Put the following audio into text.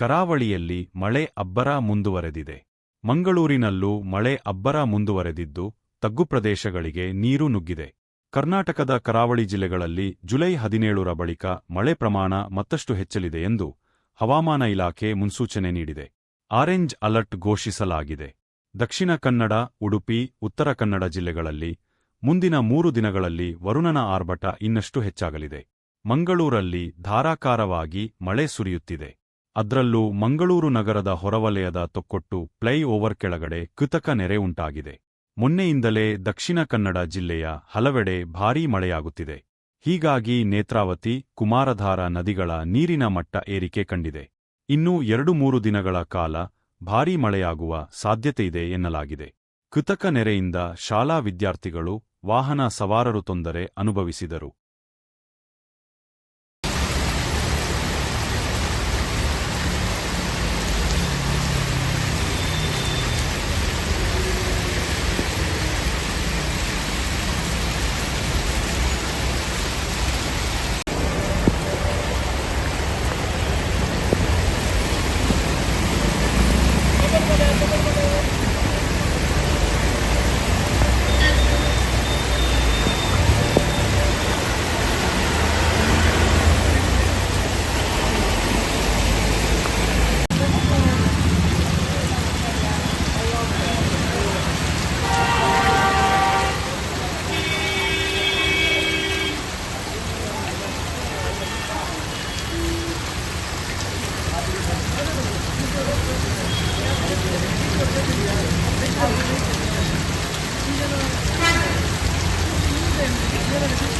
ಕರಾವಳಿಯಲ್ಲಿ ಮಳೆ ಅಬ್ಬರ ಮುಂದುವರೆದಿದೆ. ಮಂಗಳೂರಿನಲ್ಲೂ ಮಳೆ ಅಬ್ಬರ ಮುಂದುವರೆದಿದ್ದು, ತಗ್ಗು ಪ್ರದೇಶಗಳಿಗೆ ನೀರು ನುಗ್ಗಿದೆ. ಕರ್ನಾಟಕದ ಕರಾವಳಿ ಜಿಲ್ಲೆಗಳಲ್ಲಿ ಜುಲೈ ಹದಿನೇಳರ ಬಳಿಕ ಮಳೆ ಪ್ರಮಾಣ ಮತ್ತಷ್ಟು ಹೆಚ್ಚಲಿದೆ ಎಂದು ಹವಾಮಾನ ಇಲಾಖೆ ಮುನ್ಸೂಚನೆ ನೀಡಿದೆ. ಆರೆಂಜ್ ಅಲರ್ಟ್ ಘೋಷಿಸಲಾಗಿದೆ. ದಕ್ಷಿಣ ಕನ್ನಡ, ಉಡುಪಿ, ಉತ್ತರ ಕನ್ನಡ ಜಿಲ್ಲೆಗಳಲ್ಲಿ ಮುಂದಿನ ಮೂರು ದಿನಗಳಲ್ಲಿ ವರುಣನ ಆರ್ಭಟ ಇನ್ನಷ್ಟು ಹೆಚ್ಚಾಗಲಿದೆ. ಮಂಗಳೂರಲ್ಲಿ ಧಾರಾಕಾರವಾಗಿ ಮಳೆ ಸುರಿಯುತ್ತಿದೆ. ಅದ್ರಲ್ಲೂ ಮಂಗಳೂರು ನಗರದ ಹೊರವಲಯದ ತೊಕ್ಕೊಟ್ಟು ಫ್ಲೈ ಓವರ್ ಕೆಳಗಡೆ ಕೃತಕ ನೆರೆ ಉಂಟಾಗಿದೆ. ಮೊನ್ನೆಯಿಂದಲೇ ದಕ್ಷಿಣ ಕನ್ನಡ ಜಿಲ್ಲೆಯ ಹಲವೆಡೆ ಭಾರೀ ಮಳೆಯಾಗುತ್ತಿದೆ. ಹೀಗಾಗಿ ನೇತ್ರಾವತಿ, ಕುಮಾರಧಾರ ನದಿಗಳ ನೀರಿನ ಮಟ್ಟ ಏರಿಕೆ ಕಂಡಿದೆ. ಇನ್ನೂ ಎರಡು ಮೂರು ದಿನಗಳ ಕಾಲ ಭಾರೀ ಮಳೆಯಾಗುವ ಸಾಧ್ಯತೆಯಿದೆ ಎನ್ನಲಾಗಿದೆ. ಕೃತಕ ನೆರೆಯಿಂದ ಶಾಲಾ ವಿದ್ಯಾರ್ಥಿಗಳು ವಾಹನ ಸವಾರರು ತೊಂದರೆ ಅನುಭವಿಸಿದರು. Get it.